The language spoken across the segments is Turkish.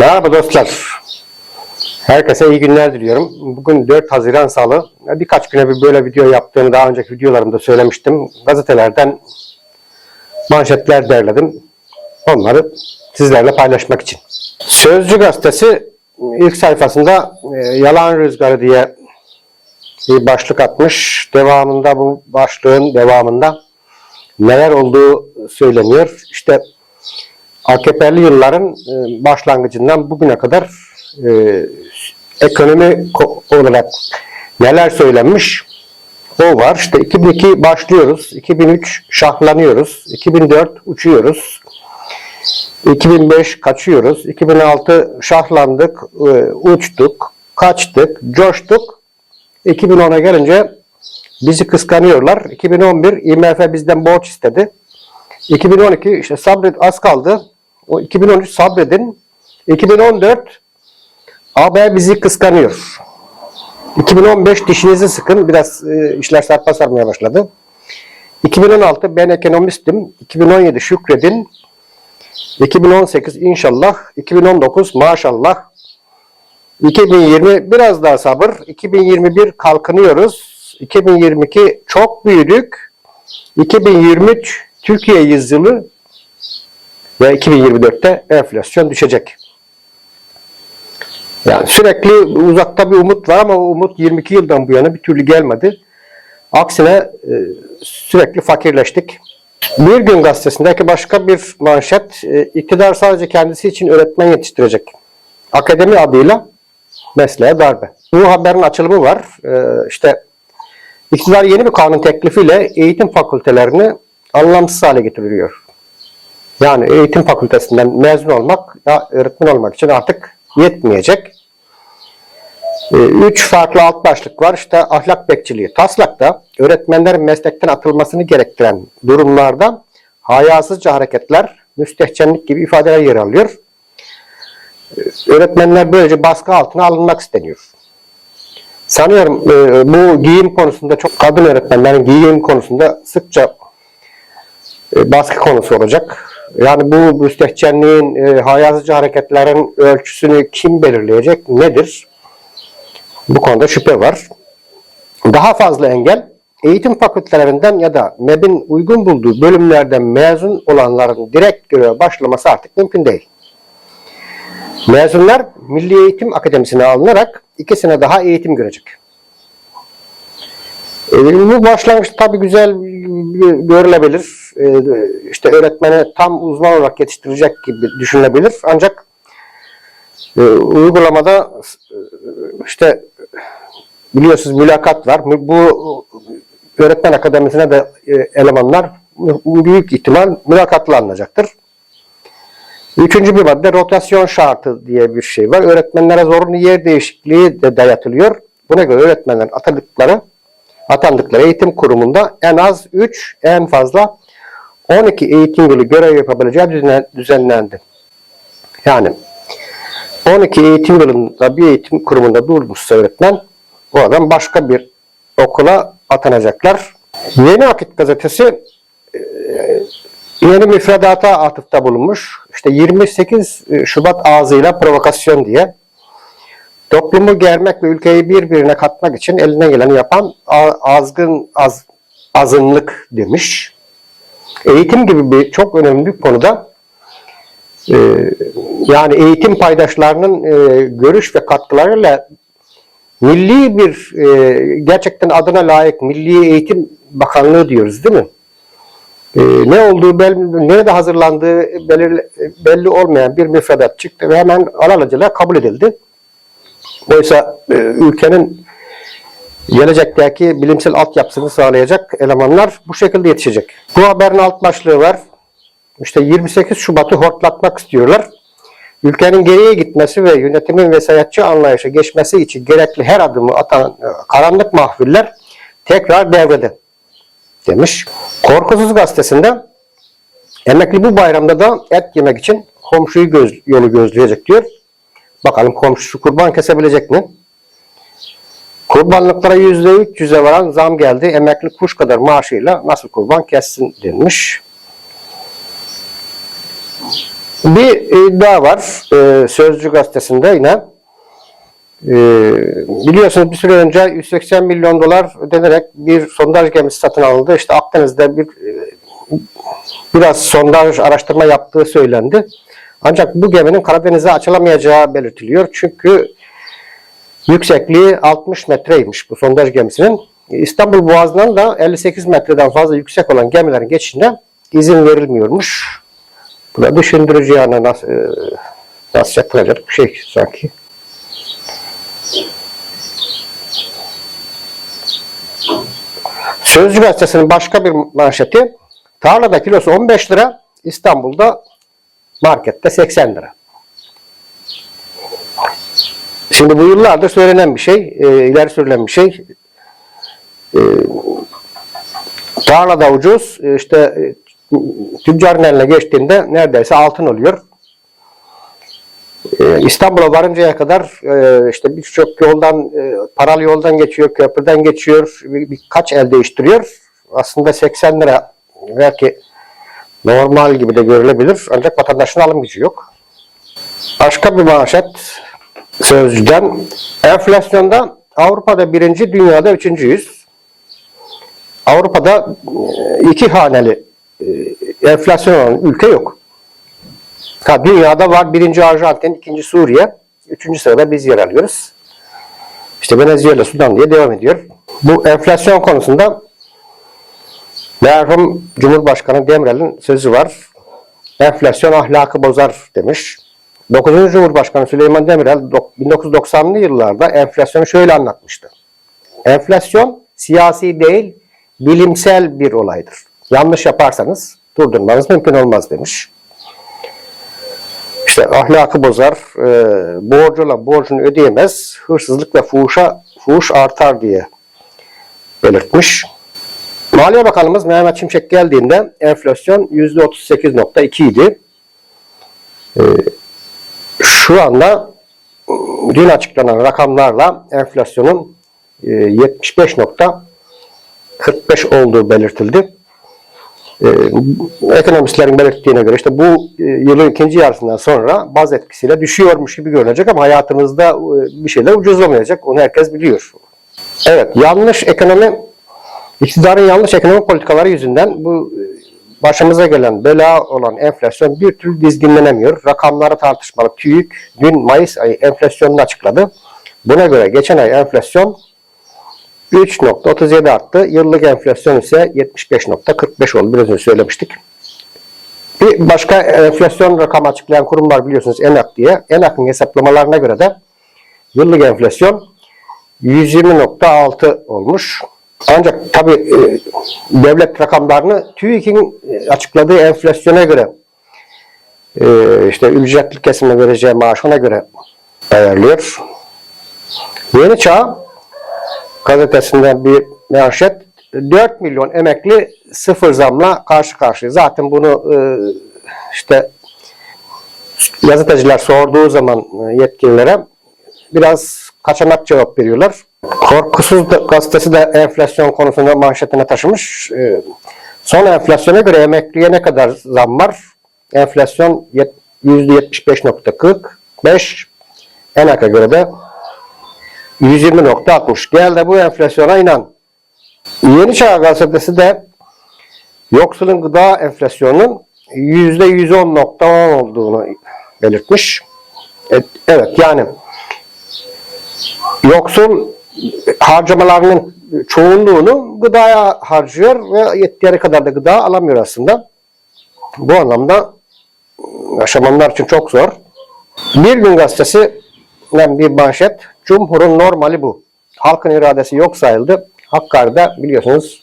Merhaba dostlar. Herkese iyi günler diliyorum. Bugün 4 Haziran Salı. Birkaç güne bir böyle video yaptığımı daha önceki videolarımda söylemiştim. Gazetelerden manşetler derledim. Onları sizlerle paylaşmak için. Sözcü gazetesi ilk sayfasında e, yalan rüzgarı diye bir başlık atmış. Devamında bu başlığın devamında neler olduğu söyleniyor. İşte AKP'li yılların e, başlangıcından bugüne kadar e, ekonomi ko- olarak neler söylenmiş o var. İşte 2002 başlıyoruz, 2003 şahlanıyoruz, 2004 uçuyoruz, 2005 kaçıyoruz, 2006 şahlandık, e, uçtuk, kaçtık, coştuk. 2010'a gelince bizi kıskanıyorlar. 2011 IMF bizden borç istedi. 2012 işte sabret az kaldı. O 2013 sabredin. 2014 AB bizi kıskanıyor. 2015 dişinizi sıkın. Biraz e, işler sarpa sarmaya başladı. 2016 ben ekonomistim. 2017 şükredin. 2018 inşallah. 2019 maşallah. 2020 biraz daha sabır. 2021 kalkınıyoruz. 2022 çok büyüdük. 2023 Türkiye yüzyılı ve 2024'te enflasyon düşecek. Yani sürekli uzakta bir umut var ama o umut 22 yıldan bu yana bir türlü gelmedi. Aksine e, sürekli fakirleştik. Bir gün gazetesindeki başka bir manşet, e, iktidar sadece kendisi için öğretmen yetiştirecek. Akademi adıyla mesleğe darbe. Bu haberin açılımı var. E, işte iktidar yeni bir kanun teklifiyle eğitim fakültelerini anlamsız hale getiriyor. Yani eğitim fakültesinden mezun olmak ya öğretmen olmak için artık yetmeyecek. Ee, Üç farklı alt başlık var. İşte ahlak bekçiliği. Taslakta öğretmenlerin meslekten atılmasını gerektiren durumlarda hayasızca hareketler, müstehcenlik gibi ifadeler yer alıyor. Ee, Öğretmenler böylece baskı altına alınmak isteniyor. Sanıyorum e, bu giyim konusunda çok kadın öğretmenlerin giyim konusunda sıkça e, baskı konusu olacak. Yani bu müstehcenliğin, e, hayasızca hareketlerin ölçüsünü kim belirleyecek, nedir? Bu konuda şüphe var. Daha fazla engel, eğitim fakültelerinden ya da MEB'in uygun bulduğu bölümlerden mezun olanların direkt göreve başlaması artık mümkün değil. Mezunlar Milli Eğitim Akademisi'ne alınarak iki sene daha eğitim görecek. E, Bu başlangıç tabii güzel görülebilir. E, İşte öğretmeni tam uzman olarak yetiştirecek gibi düşünülebilir. Ancak e, uygulamada işte biliyorsunuz mülakat var. Bu öğretmen akademisine de elemanlar büyük ihtimal mülakatla alınacaktır. Üçüncü bir madde rotasyon şartı diye bir şey var. Öğretmenlere zorunlu yer değişikliği de dayatılıyor. Buna göre öğretmenlerin atadıkları atandıkları eğitim kurumunda en az 3, en fazla 12 eğitim yılı görev yapabileceği düzen- düzenlendi. Yani 12 eğitim yılında bir eğitim kurumunda durmuşsa öğretmen o adam başka bir okula atanacaklar. Yeni Akit gazetesi e, yeni müfredata atıfta bulunmuş. İşte 28 Şubat ağzıyla provokasyon diye Toplumu germek ve ülkeyi birbirine katmak için eline geleni yapan azgın az, azınlık demiş. Eğitim gibi bir çok önemli bir konuda e, yani eğitim paydaşlarının e, görüş ve katkılarıyla milli bir e, gerçekten adına layık Milli Eğitim Bakanlığı diyoruz değil mi? E, ne olduğu belli, nerede hazırlandığı belirli, belli olmayan bir müfredat çıktı ve hemen alelacele kabul edildi. Oysa e, ülkenin gelecekteki bilimsel altyapısını sağlayacak elemanlar bu şekilde yetişecek. Bu haberin alt başlığı var. İşte 28 Şubat'ı hortlatmak istiyorlar. Ülkenin geriye gitmesi ve yönetimin vesayetçi anlayışa geçmesi için gerekli her adımı atan e, karanlık mahfiller tekrar devrede demiş. Korkusuz gazetesinde emekli bu bayramda da et yemek için komşuyu göz, yolu gözleyecek diyor. Bakalım komşusu kurban kesebilecek mi? Kurbanlıklara %300'e varan zam geldi. Emekli kuş kadar maaşıyla nasıl kurban kessin denmiş. Bir iddia var e, Sözcü gazetesinde yine. E, biliyorsunuz bir süre önce 180 milyon dolar ödenerek bir sondaj gemisi satın alındı. İşte Akdeniz'de bir e, biraz sondaj araştırma yaptığı söylendi. Ancak bu geminin Karadeniz'e açılamayacağı belirtiliyor. Çünkü yüksekliği 60 metreymiş bu sondaj gemisinin. İstanbul Boğazı'ndan da 58 metreden fazla yüksek olan gemilerin geçişine izin verilmiyormuş. Bu da düşündürücü yani nasıl, e, nasıl bir şey sanki. Sözcü gazetesinin başka bir manşeti tarlada kilosu 15 lira İstanbul'da markette 80 lira. Şimdi bu yıllardır söylenen bir şey, e, ileri sürülen bir şey. E, tarlada ucuz, e, işte e, tüccarın eline geçtiğinde neredeyse altın oluyor. E, İstanbul'a varıncaya kadar e, işte birçok yoldan, e, paralı yoldan geçiyor, köprüden geçiyor, bir, birkaç el değiştiriyor. Aslında 80 lira belki normal gibi de görülebilir ancak vatandaşın alım gücü yok. Başka bir manşet sözcüden enflasyonda Avrupa'da birinci, dünyada üçüncüyüz. Avrupa'da e, iki haneli e, enflasyon olan ülke yok. Ha, dünyada var birinci Arjantin, ikinci Suriye, üçüncü sırada biz yer alıyoruz. İşte Venezuela, Sudan diye devam ediyor. Bu enflasyon konusunda merhum Cumhurbaşkanı Demirel'in sözü var. Enflasyon ahlakı bozar demiş. 9. Cumhurbaşkanı Süleyman Demirel 1990'lı yıllarda enflasyonu şöyle anlatmıştı. Enflasyon siyasi değil, bilimsel bir olaydır. Yanlış yaparsanız durdurmanız mümkün olmaz demiş. İşte ahlakı bozar, e, borcu borcunu ödeyemez, hırsızlık ve fuhuşa, fuhuş artar diye belirtmiş. Maliye Bakanımız Mehmet Şimşek geldiğinde enflasyon %38.2 idi. E, şu anda dün açıklanan rakamlarla enflasyonun e, 75.45 olduğu belirtildi. Ee, ekonomistlerin belirttiğine göre işte bu e, yılın ikinci yarısından sonra baz etkisiyle düşüyormuş gibi görünecek ama hayatımızda e, bir şeyler ucuzlamayacak. Onu herkes biliyor. Evet, yanlış ekonomi, iktidarın yanlış ekonomi politikaları yüzünden bu e, başımıza gelen bela olan enflasyon bir türlü dizginlenemiyor. Rakamları tartışmalı. TÜİK dün Mayıs ayı enflasyonunu açıkladı. Buna göre geçen ay enflasyon 3.37 arttı. Yıllık enflasyon ise 75.45 oldu. Biraz önce söylemiştik. Bir başka enflasyon rakamı açıklayan kurum var biliyorsunuz ENAK diye. ENAK'ın hesaplamalarına göre de yıllık enflasyon 120.6 olmuş. Ancak tabi e, devlet rakamlarını TÜİK'in e, açıkladığı enflasyona göre e, işte ücretli kesime vereceği maaş ona göre ayarlıyor. Yeni çağ gazetesinden bir manşet 4 milyon emekli sıfır zamla karşı karşıya. Zaten bunu e, işte gazeteciler sorduğu zaman e, yetkililere biraz kaçamak cevap veriyorlar. Korkusuz gazetesi de enflasyon konusunda manşetine taşımış. E, son enflasyona göre emekliye ne kadar zam var? Enflasyon %75.45. ENAK'a göre de 120.60. Gel de bu enflasyona inan. Yeni Çağ Gazetesi de yoksulun gıda enflasyonunun %110.10 olduğunu belirtmiş. Evet yani yoksul harcamalarının çoğunluğunu gıdaya harcıyor ve yettiği kadar da gıda alamıyor aslında. Bu anlamda yaşamanlar için çok zor. Bir gün gazetesi bir manşet Cumhur'un normali bu. Halkın iradesi yok sayıldı. Hakkari'de biliyorsunuz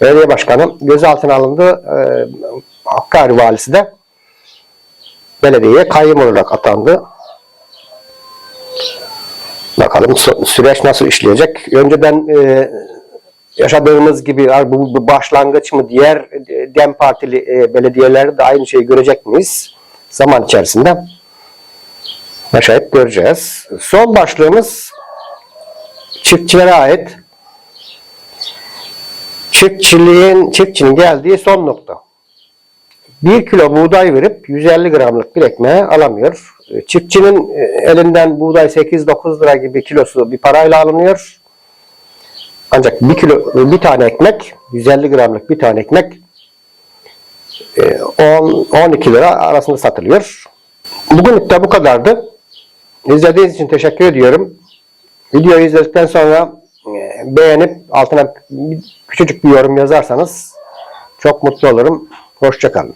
belediye başkanı gözaltına alındı. Ee, Hakkari valisi de belediyeye kayyum olarak atandı. Bakalım süreç nasıl işleyecek. Önceden e, yaşadığımız gibi bu, bu başlangıç mı diğer e, DEM Partili e, belediyelerde de aynı şeyi görecek miyiz? Zaman içerisinde yaşayıp göreceğiz. Son başlığımız çiftçilere ait. Çiftçiliğin, çiftçinin geldiği son nokta. 1 kilo buğday verip 150 gramlık bir ekmeği alamıyor. E, Çiftçinin e, elinden buğday 8-9 lira gibi kilosu bir parayla alınıyor. Ancak bir kilo bir tane ekmek 150 gramlık bir tane ekmek e, 10 12 lira arasında satılıyor. Bugünlük de bu kadardı. İzlediğiniz için teşekkür ediyorum. Videoyu izledikten sonra e, beğenip altına küçücük bir yorum yazarsanız çok mutlu olurum. Hoşçakalın.